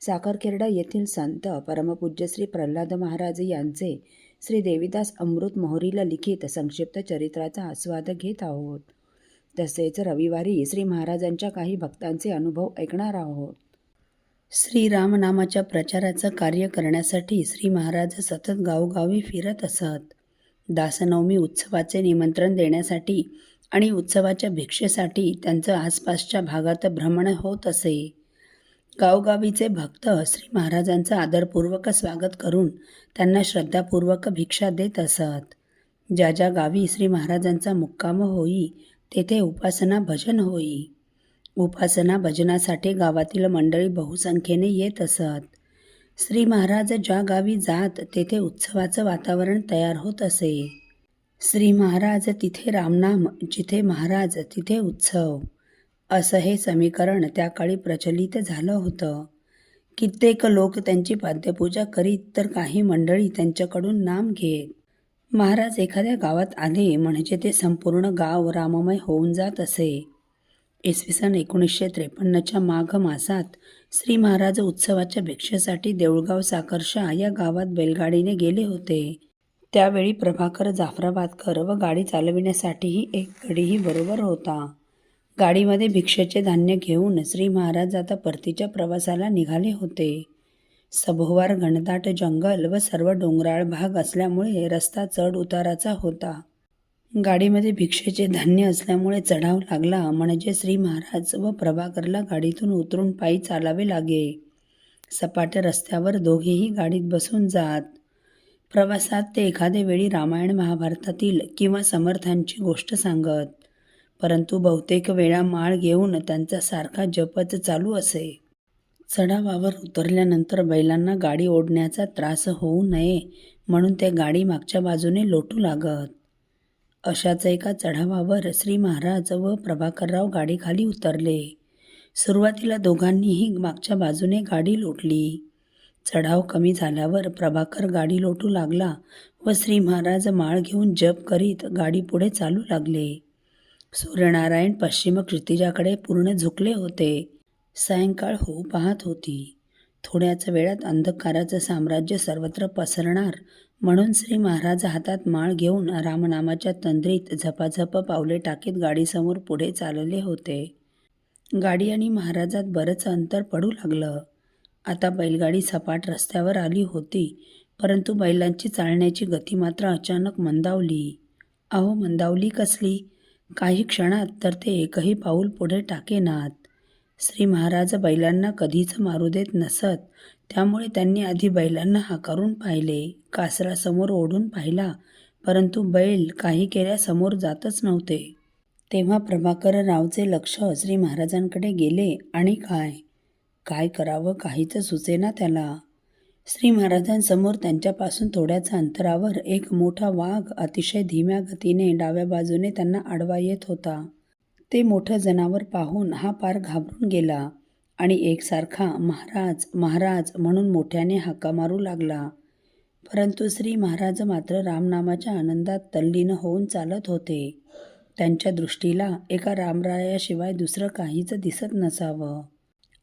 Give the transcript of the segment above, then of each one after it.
साखरखेरडा येथील संत परमपूज्य श्री प्रल्हाद महाराज यांचे श्री देवीदास अमृत मोहरीला लिखित संक्षिप्त चरित्राचा आस्वाद घेत आहोत. तसेच रविवारी श्री महाराजांच्या काही भक्तांचे अनुभव ऐकणार आहोत. श्रीराम नामाच्या प्रचाराचं कार्य करण्यासाठी श्री महाराज सतत गावोगावी फिरत असत. दासनवमी उत्सवाचे निमंत्रण देण्यासाठी आणि उत्सवाच्या भिक्षेसाठी त्यांचं आसपासच्या भागात भ्रमण होत असे. गावगावीचे भक्त श्री महाराजांचं आदरपूर्वक स्वागत करून त्यांना श्रद्धापूर्वक भिक्षा देत असत. ज्या ज्या गावी श्री महाराजांचा मुक्काम होई तेथे उपासना भजन होई. उपासना भजनासाठी गावातील मंडळी बहुसंख्येने येत असत. श्री महाराज ज्या गावी जात तेथे उत्सवाचं वातावरण तयार होत असे. श्री महाराज तिथे रामनाम जिथे महाराज तिथे उत्सव. असं हे समीकरण त्या काळी प्रचलित झालं होतं. कित्येक लोक त्यांची पाद्यपूजा करीत तर काही मंडळी त्यांच्याकडून नाम घेत. महाराज एखाद्या गावात आले म्हणजे ते संपूर्ण गाव राममय होऊन जात असे. इसवी सन एकोणीसशे त्रेपन्नच्या माघ मासात श्री महाराज उत्सवाच्या भिक्षेसाठी देऊळगाव साकर्षा या गावात बैलगाडीने गेले होते. त्यावेळी प्रभाकर जाफराबादकर व गाडी चालविण्यासाठीही एक गडीही बरोबर होता. गाडीमध्ये भिक्षेचे धान्य घेऊन श्री महाराज आता परतीच्या प्रवासाला निघाले होते. सभोवार घनदाट जंगल व सर्व डोंगराळ भाग असल्यामुळे रस्ता चढ उताराचा होता. गाडीमध्ये भिक्षेचे धान्य असल्यामुळे चढाव लागला म्हणजे श्री महाराज व प्रभाकरला गाडीतून उतरून पायी चालावे लागे. सपाट रस्त्यावर दोघेही गाडीत बसून जात. प्रवासात ते एखादे वेळी रामायण महाभारतातील किंवा समर्थांची गोष्ट सांगत. परंतु बहुतेक वेळा माळ घेऊन त्यांचा सारखा जपच चालू असे. चढावावर उतरल्यानंतर बैलांना गाडी ओढण्याचा त्रास होऊ नये म्हणून ते गाडी मागच्या बाजूने लोटू लागत. अशाच एका चढावावर श्री महाराज व प्रभाकरराव गाडीखाली उतरले. सुरुवातीला दोघांनीही मागच्या बाजूने गाडी लोटली. चढाव कमी झाल्यावर प्रभाकर गाडी लोटू लागला व श्री महाराज माळ घेऊन जप करीत गाडी पुढे चालू लागले. सूर्यनारायण पश्चिम क्षितिजाकडे पूर्ण झुकले होते. सायंकाळ होऊ पाहत होती. थोड्याच वेळात अंधकाराचं साम्राज्य सर्वत्र पसरणार म्हणून श्री महाराज हातात माळ घेऊन रामनामाच्या तंद्रीत झपाझप पावले टाकीत गाडीसमोर पुढे चालले होते. गाडी आणि महाराजात बरंच अंतर पडू लागलं. आता बैलगाडी सपाट रस्त्यावर आली होती परंतु बैलांची चालण्याची गती मात्र अचानक मंदावली. अहो मंदावली कसली? काही क्षणात तर ते एकही पाऊल पुढे टाकेनात श्री महाराज बैलांना कधीच मारू देत नसत. त्यामुळे त्यांनी आधी बैलांना हाकारून पाहिले कासरा समोर ओढून पाहिला परंतु बैल काही केल्या समोर जातच नव्हते. तेव्हा प्रभाकर रावचे लक्ष श्री महाराजांकडे गेले आणि काय? काय करावं काहीच सुचेना त्याला. श्री महाराजांसमोर त्यांच्यापासून थोड्याच अंतरावर एक मोठा वाघ अतिशय धीम्या गतीने डाव्या बाजूने त्यांना आडवा येत होता. ते मोठं जनावर पाहून हा पार घाबरून गेला आणि एकसारखा महाराज महाराज म्हणून मोठ्याने हाका मारू लागला. परंतु श्री महाराज मात्र रामनामाच्या आनंदात तल्लीन होऊन चालत होते. त्यांच्या दृष्टीला एका रामरायाशिवाय दुसरं काहीच दिसत नसावं.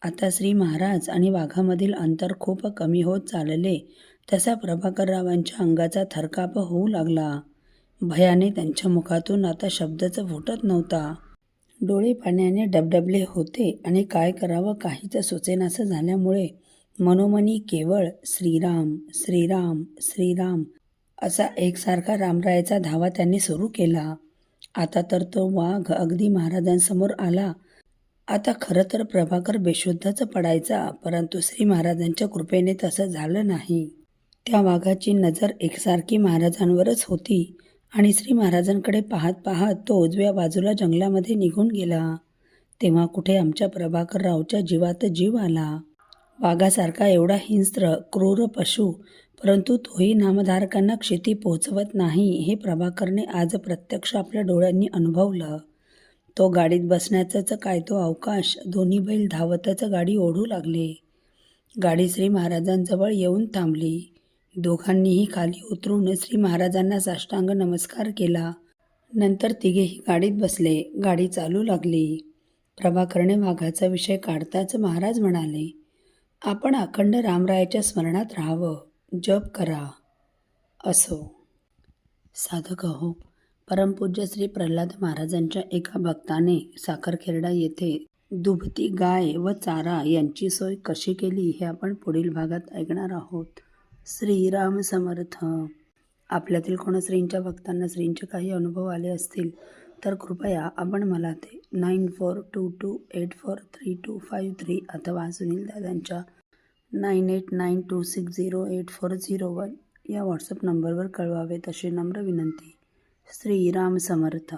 आता श्री महाराज आणि वाघामधील अंतर खूप कमी होत चालले. तसा प्रभाकररावांच्या अंगाचा थरकाप होऊ लागला. भयाने त्यांच्या मुखातून आता शब्दच फुटत नव्हता. डोळे पाण्याने डबडबले होते आणि काय करावं काहीच सुचेनासं झाल्यामुळे मनोमनी केवळ श्रीराम श्रीराम श्रीराम असा एकसारखा रामरायाचा धावा त्यांनी सुरू केला. आता तर तो वाघ अगदी महाराजांसमोर आला आता खरं तर प्रभाकर बेशुद्धच पडायचा परंतु श्री महाराजांच्या कृपेने तसं झालं नाही. त्या वाघाची नजर एकसारखी महाराजांवरच होती आणि श्री महाराजांकडे पाहत पाहत तो उजव्या बाजूला जंगलामध्ये निघून गेला. तेव्हा कुठे आमच्या प्रभाकररावच्या जीवात जीव आला. वाघासारखा एवढा हिंस्त्र क्रूर पशु परंतु तोही नामधारकांना क्षिती पोहोचवत नाही हे प्रभाकरने आज प्रत्यक्ष आपल्या डोळ्यांनी अनुभवलं. तो गाडीत बसण्याचाच काय तो अवकाश? दोन्ही बैल धावतच गाडी ओढू लागले. गाडी श्री महाराजांजवळ येऊन थांबली. दोघांनीही खाली उतरून श्री महाराजांना साष्टांग नमस्कार केला. नंतर तिघेही गाडीत बसले. गाडी चालू लागली. प्रभाकरने वाघाचा विषय काढताच महाराज म्हणाले आपण अखंड रामरायाच्या स्मरणात राहावं. जप करा. असो. साधक हो परमपूज्य श्री प्रल्हाद महाराजांच्या एका भक्ताने साखरखेरडा येथे दुभती गाय व चारा यांची सोय कशी केली हे आपण पुढील भागात ऐकणार आहोत. श्रीराम समर्थ. आपल्यातील कोण श्रींच्या भक्तांना श्रींचे काही अनुभव आले असतील तर कृपया आपण मला ते nine four two two eight four three two five three अथवा सुनील दादांच्या nine eight nine two six zero eight four zero one या व्हॉट्सअप नंबरवर कळवावेत अशी नम्र विनंती. श्रीराम समर्थ